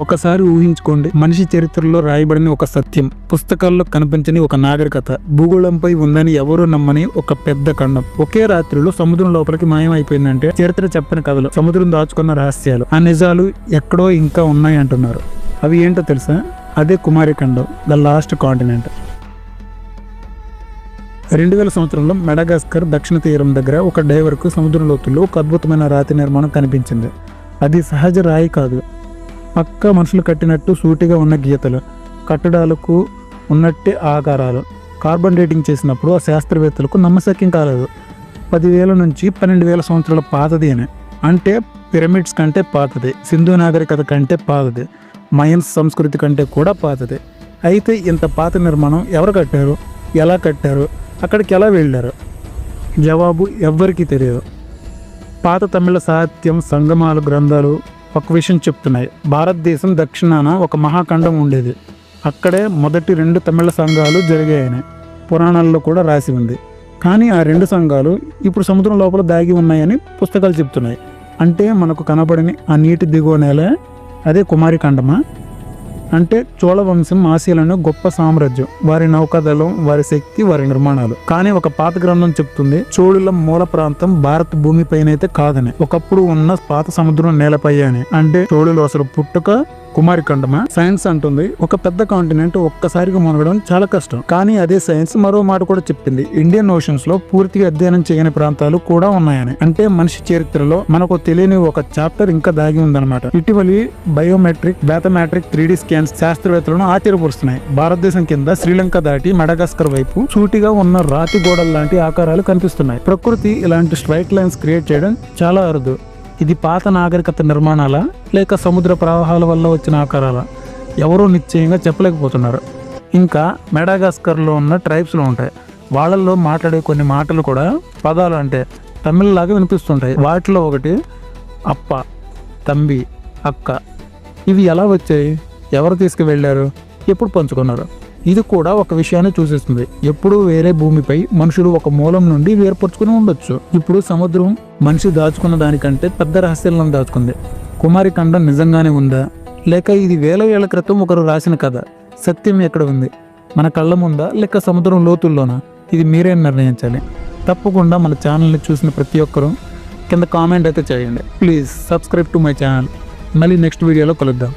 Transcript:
ఒకసారి ఊహించుకోండి మనిషి చరిత్రలో రాయబడిన ఒక సత్యం పుస్తకాల్లో కనిపించని ఒక నాగరికత భూగోళంపై ఉందని ఎవరూ నమ్మని ఒక పెద్ద ఖండం. ఒకే రాత్రిలో సముద్రం లోపలికి మాయమైపోయిందంటే చరిత్ర చెప్పని కథలు సముద్రం దాచుకున్న రహస్యాలు ఆ నిజాలు ఎక్కడో ఇంకా ఉన్నాయి అంటున్నారు. అవి ఏంటో తెలుసా? అదే కుమారిఖండం ద లాస్ట్ కాంటినెంట్. రెండు వేల సంవత్సరంలో మెడగాస్కర్ దక్షిణ తీరం దగ్గర ఒక డైవర్కు సముద్ర లోతుల్లో ఒక అద్భుతమైన రాతి నిర్మాణం కనిపించింది. అది సహజ రాయి కాదు పక్క మనుషులు కట్టినట్టు సూటిగా ఉన్న గీతలు కట్టడాలకు ఉన్నట్టే ఆకారాలు. కార్బన్ డేటింగ్ చేసినప్పుడు ఆ శాస్త్రవేత్తలకు నమ్మశక్యం కాలేదు. పదివేల నుంచి పన్నెండు వేల సంవత్సరాల పాతది అని. అంటే పిరమిడ్స్ కంటే పాతది సింధు నాగరికత కంటే పాతది మయన్స్ సంస్కృతి కంటే కూడా పాతది. అయితే ఇంత పాత నిర్మాణం ఎవరు కట్టారు? ఎలా కట్టారు? అక్కడికి ఎలా వెళ్ళారు? జవాబు ఎవ్వరికీ తెలియదు పాత తమిళ సాహిత్యం సంగమాలు గ్రంథాలు ఒక విషయం చెప్తున్నాయి. భారతదేశం దక్షిణాన ఒక మహాఖండం ఉండేది. అక్కడే మొదటి రెండు తమిళ సంఘాలు జరిగాయని పురాణాల్లో కూడా రాసి ఉంది. కానీ ఆ రెండు సంఘాలు ఇప్పుడు సముద్రం లోపల దాగి ఉన్నాయని పుస్తకాలు చెప్తున్నాయి. అంటే మనకు కనబడని ఆ నీటి దిగువ నేల అదే కుమారిఖండమా అంటే చోళ వంశం ఆసియాలోని గొప్ప సామ్రాజ్యం. వారి నౌకాదళం వారి శక్తి వారి నిర్మాణాలు. కానీ ఒక పాత గ్రంథం చెప్తుంది చోళుల మూల ప్రాంతం భారత భూమిపైనైతే అయితే కాదని. ఒకప్పుడు ఉన్న పాత సముద్రం నేలపై అని. అంటే చోళులు అసలు పుట్టుక కుమారిఖండమా సైన్స్ అంటుంది. ఒక పెద్ద కాంటినెంట్ ఒక్కసారిగా మునగడం చాలా కష్టం. కానీ అదే సైన్స్ మరో మాట కూడా చెప్పింది. ఇండియన్ ఓషన్స్లో పూర్తిగా అధ్యయనం చేయని ప్రాంతాలు కూడా ఉన్నాయని. అంటే మనిషి చరిత్రలో మనకు తెలియని ఒక చాప్టర్ ఇంకా దాగి ఉందన్నమాట. ఇటీవలి బయోమెట్రిక్ బ్యాథమెట్రిక్ త్రీ స్కాన్స్ శాస్త్రవేత్తలను ఆశ్చర్యపరుస్తున్నాయి. భారతదేశం కింద శ్రీలంక దాటి మడగాస్కర్ వైపు సూటిగా ఉన్న రాతి గోడల లాంటి ఆకారాలు కనిపిస్తున్నాయి. ప్రకృతి ఇలాంటి స్ట్రైట్ లైన్స్ క్రియేట్ చేయడం చాలా అరుదు. ఇది పాత నాగరికత నిర్మాణాల లేక సముద్ర ప్రవాహాల వల్ల వచ్చిన ఆకారాల. ఎవరూ నిశ్చయంగా చెప్పలేకపోతున్నారు. ఇంకా మెడాగాస్కర్లో ఉన్న ట్రైబ్స్లో ఉంటాయి. వాళ్ళల్లో మాట్లాడే కొన్ని మాటలు కూడా పదాలు అంటే తమిళలాగా వినిపిస్తుంటాయి. వాటిలో ఒకటి అప్ప తంబి అక్క. ఇవి ఎలా వచ్చాయి? ఎవరు తీసుకువెళ్ళారు? ఎప్పుడు పంచుకున్నారు? ఇది కూడా ఒక విషయాన్ని సూచిస్తుంది ఎప్పుడు వేరే భూమిపై మనుషులు ఒక మూలం నుండి వేర్పరచుకుని ఉండొచ్చు. ఇప్పుడు సముద్రం మనిషి దాచుకున్న దానికంటే పెద్ద రహస్యాలను దాచుకుంది. కుమారి ఖండం నిజంగానే ఉందా? లేక ఇది వేల ఏళ్ళ క్రితం ఒకరు రాసిన కథ. సత్యం ఎక్కడ ఉంది? మన కళ్ళ ముందా? లేక సముద్రం లోతుల్లోనా? ఇది మీరే నిర్ణయించాలి. తప్పకుండా మన ఛానల్ని చూసిన ప్రతి ఒక్కరూ కింద కామెంట్ అయితే చేయండి. Please subscribe to my channel. మళ్ళీ నెక్స్ట్ వీడియోలో కలుద్దాం.